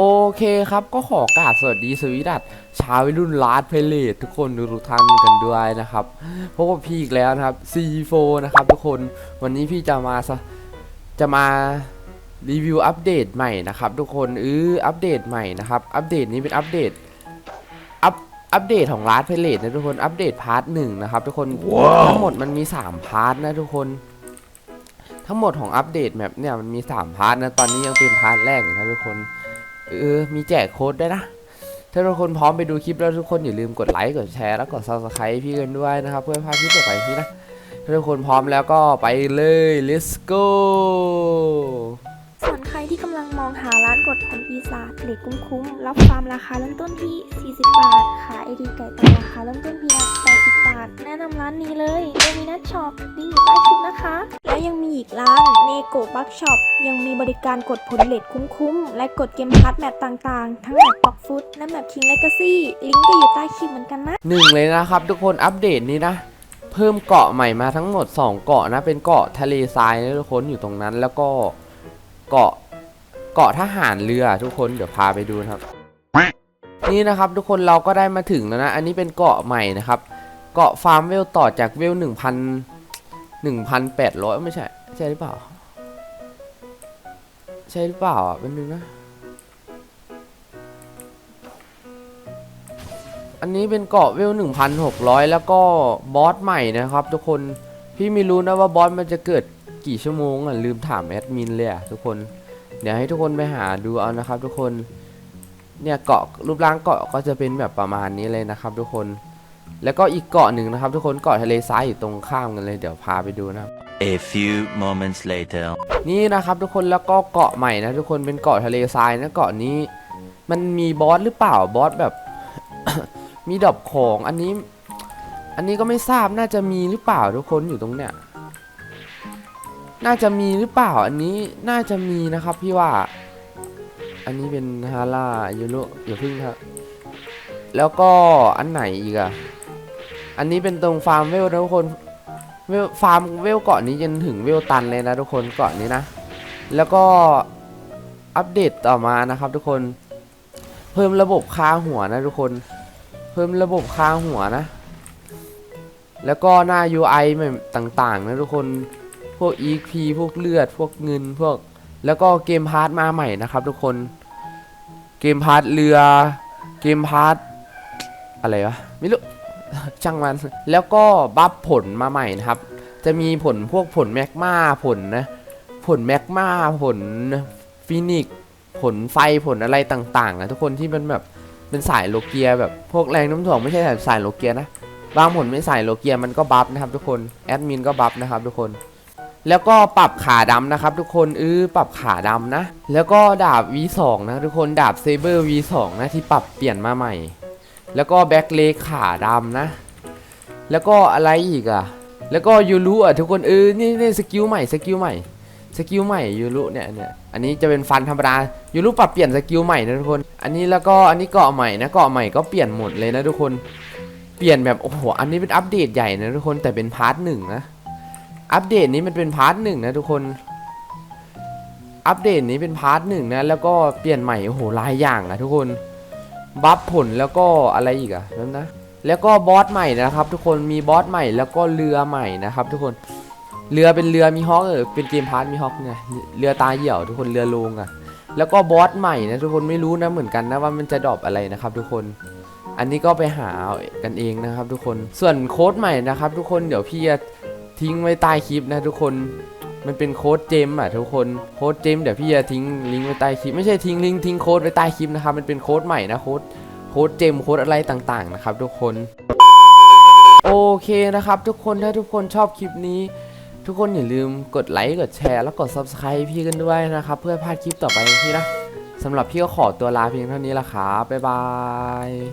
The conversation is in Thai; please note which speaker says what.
Speaker 1: โอเคครับก็ขอกราบสวัสดีสวีดัตชาววัยรุ่นลาดเพลเลตทุกคนทุกท่านกันด้วยนะครับพบกับพี่อีกแล้วนะครับ C4 นะครับทุกคนวันนี้พี่จะมาสจะมารีวิวอัปเดตใหม่นะครับทุกคนเอออัปเดตใหม่นะครับ อัปเดตนี้เป็นอัปเดตอัปอัปเดตของลาดเพลเลตนะทุกคนอัปเดตพาร์ทหนึ่งนะครับทุกคนทั้งหมดมันมี 3 พาร์ทนะทุกคน ทั้งหมดของอัปเดตแมปเนี่ยมันมี 3 พาร์ทนะตอนนี้ยังเป็นพาร์ทแรกอยู่นะทุกคน เออ มีแจกโค้ดด้วยนะ ถ้าทุกคนพร้อมไปดูคลิปแล้วทุกคนอย่าลืมกดไลค์ กดแชร์ แล้วกด subscribe พี่กันด้วยนะครับ เพื่อพาดคลิปต่อไปพี่นะ ถ้าทุกคนพร้อมแล้วก็ไปเลย let's go
Speaker 2: ส่วนใครที่กำลังมองหาร้านกดผลปีศาจเหล็กคุ้มๆรับฟาร์มราคาเริ่มต้นที่ 40 บาท ขายไอดีไก่ตัวราคาเริ่มต้นเพียง80 แนะนำร้านนี้เลยโดมินัทช็อปลิงก์อยู่ใต้คลิปนะคะ และยังมีอีกร้านเนโกบักช็อปยังมีบริการกดผลเลทคุ้มๆ และกดเกมพัทแมปต่างๆ ทั้งแมปปอกฟุตและแมปคิงเลกาซี่ลิงก์ก็อยู่ใต้คลิปเหมือนกันนะ
Speaker 1: หนึ่งเลยนะครับทุกคนอัปเดตนี้นะ เพิ่มเกาะใหม่มาทั้งหมด 2 เกาะนะ เป็นเกาะทะเลทรายนะทุกคนอยู่ตรงนั้น แล้วก็เกาะเกาะทหารเรือทุกคนเดี๋ยวพาไปดูนะครับนี่นะครับทุกคนเราก็ได้มาถึงแล้วนะ อันนี้เป็นเกาะใหม่นะครับ เกาะฟาร์มเวลต่อจากเวลหนึ่งพันหนึ่งพันแปดร้อยไม่ใช่ ใช่หรือเปล่า ใช่หรือเปล่าอะเป็นนึงนะ อันนี้เป็นเกาะเวล1,600แล้วก็บอสใหม่นะครับ ทุกคนพี่ไม่รู้นะว่าบอสมันจะเกิดกี่ชั่วโมงอะลืมถามแอดมินเลยอะทุกคนเดี๋ยวให้ทุกคนไปหาดูเอานะครับ ทุกคนเนี่ยเกาะรูปร่างเกาะก็จะเป็นแบบประมาณนี้เลยนะครับ ทุกคน แล้วก็อีกเกาะหนึ่งนะครับ ทุกคนเกาะทะเลทรายอยู่ตรงข้ามกันเลยเดี๋ยวพาไปดูนะครับ
Speaker 3: A few moments later.
Speaker 1: นี่นะครับทุกคนแล้วก็เกาะใหม่นะทุกคนเป็นเกาะทะเลทรายนะเกาะนี้ มันมีบอสหรือเปล่าบอสแบบ มีดอกของอันนี้ อันนี้ก็ไม่ทราบน่าจะมีหรือเปล่าทุกคนอยู่ตรงเนี้ยน่าจะมีหรือเปล่าอันนี้น่าจะมีนะครับพี่ว่า อันนี้เป็นฮาร่ายูโรอย่าพึ่งครับแล้วก็อันไหนอีกอะ อันนี้เป็นตรงฟาร์มเวลนะทุกคนเวลฟาร์มเวลเกาะนี้จนถึงเวลตันเลยนะทุกคนเกาะนี้นะ แล้วก็อัปเดตต่อมานะครับทุกคน เพิ่มระบบคาหัวนะทุกคน เพิ่มระบบคาหัวนะ แล้วก็หน้า UI ใหม่ต่างๆนะทุกคน พวก EP พวกเลือด พวกเงิน พวก แล้วก็เกมพาร์ทมาใหม่นะครับทุกคน เกมพาร์ทเรือ เกมพาร์ทอะไรวะ ไม่รู้ ช่างมัน แล้วก็บัฟผลมาใหม่นะครับ จะมีผลพวกผลแมกมาผลนะ ผลแมกมาผลฟินิกซ์ผลไฟผลอะไรต่างๆนะทุกคนที่มันแบบเป็นสายโลเกียแบบพวกแรงน้ำถ่วงไม่ใช่สายโลเกียนะบางผลไม่สายโลเกียมันก็บัฟนะครับ ทุกคนแอดมินก็บัฟนะครับ ทุกคนแล้วก็ปรับขาดำนะครับ ทุกคนเออปรับขาดำนะ แล้วก็ดาบ V2 นะทุกคนดาบเซเบอร์ V2 นะที่ปรับเปลี่ยนมาใหม่ แล้วก็แบ็คเลขาดำนะ แล้วก็อะไรอีกอะแล้วก็ยูรุอะทุกคนเออนี่นี่สกิลใหม่สกิลใหม่สกิลใหม่ยูรุเนี่ยเนี่ยอันนี้จะเป็นฟันธรรมดายูรุปรับเปลี่ยนสกิลใหม่นะทุกคน อันนี้แล้วก็อันนี้เกาะใหม่นะเกาะใหม่ก็เปลี่ยนหมดเลยนะทุกคนเปลี่ยนแบบโอ้โหอันนี้เป็นอัปเดตใหญ่นะทุกคนแต่เป็นพาร์ทหนึ่งนะอัปเดตนี้มันเป็นพาร์ทหนึ่งนะทุกคนอัปเดตนี้เป็นพาร์ทหนึ่งนะแล้วก็เปลี่ยนใหม่โอ้โหหลายอย่างอะทุกคน บัฟผลแล้วก็อะไรอีกอะนั่นนะแล้วก็บอสใหม่นะครับ ทุกคนมีบอสใหม่แล้วก็เรือใหม่นะครับ ทุกคนเรือเป็นเรือมีฮอกเออเป็นเกมพาร์ทมีฮอกไงเรือตาเหี่ยวทุกคนเรือโลงอะแล้วก็บอสใหม่นะทุกคนไม่รู้นะเหมือนกันนะว่ามันจะดรอปอะไรนะครับ ทุกคนอันนี้ก็ไปหาเอากันเองนะครับ ทุกคนส่วนโค้ดใหม่นะครับ ทุกคนเดี๋ยวพี่จะทิ้งไว้ใต้คลิปนะทุกคน มันเป็นโค้ดเจมอะทุกคนโค้ดเจมเดี๋ยวพี่จะทิ้งลิงก์ไว้ใต้คลิปไม่ใช่ทิ้งลิงก์ทิ้งโค้ดไว้ใต้คลิปนะครับมันเป็นโค้ดใหม่นะโค้ดโค้ดเจมโค้ดอะไรต่างๆนะครับทุกคน โอเคนะครับทุกคนถ้าทุกคนชอบคลิปนี้ ทุกคนอย่าลืมกดไลค์กดแชร์แล้วกด subscribe พี่กันด้วยนะครับ เพื่อพลาดคลิปต่อไปพี่นะสำหรับพี่ก็ขอตัวลาเพียงเท่านี้ละครับบ๊ายบาย